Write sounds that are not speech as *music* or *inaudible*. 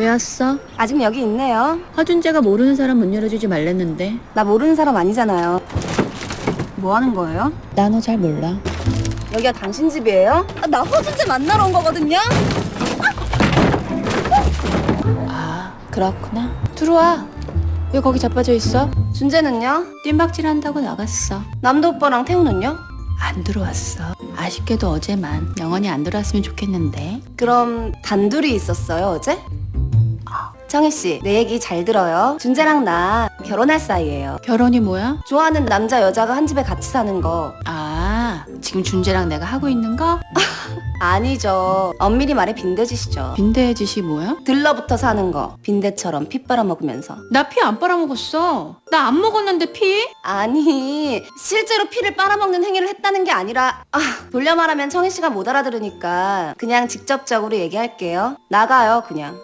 왜 왔어? 아직 여기 있네요. 허준재가 모르는 사람 문 열어주지 말랬는데 나 모르는 사람 아니잖아요. 뭐 하는 거예요? 나 너 잘 몰라 여기가 당신 집이에요? 아, 나 허준재 만나러 온 거거든요. 아 그렇구나 들어와 왜 거기 자빠져 있어? 준재는요? 뜀박질 한다고 나갔어 남도 오빠랑 태우는요? 안 들어왔어 아쉽게도 어제만 영원히 안 들어왔으면 좋겠는데 그럼 단둘이 있었어요 어제? 청희 씨, 내 얘기 잘 들어요. 준재랑 나 결혼할 사이예요. 결혼이 뭐야? 좋아하는 남자 여자가 한 집에 같이 사는 거 아 지금 준재랑 내가 하고 있는 거? *laughs* 아니죠. 엄밀히 말해 빈대짓이죠. 빈대의 짓이 뭐야? 들러붙어 사는 거 빈대처럼 피 빨아먹으면서 나 피 안 빨아먹었어 나 안 먹었는데 피? 아니 실제로 피를 빨아먹는 행위를 했다는 게 아니라 아 돌려 말하면 청희 씨가 못 알아들으니까 그냥 직접적으로 얘기할게요 나가요 그냥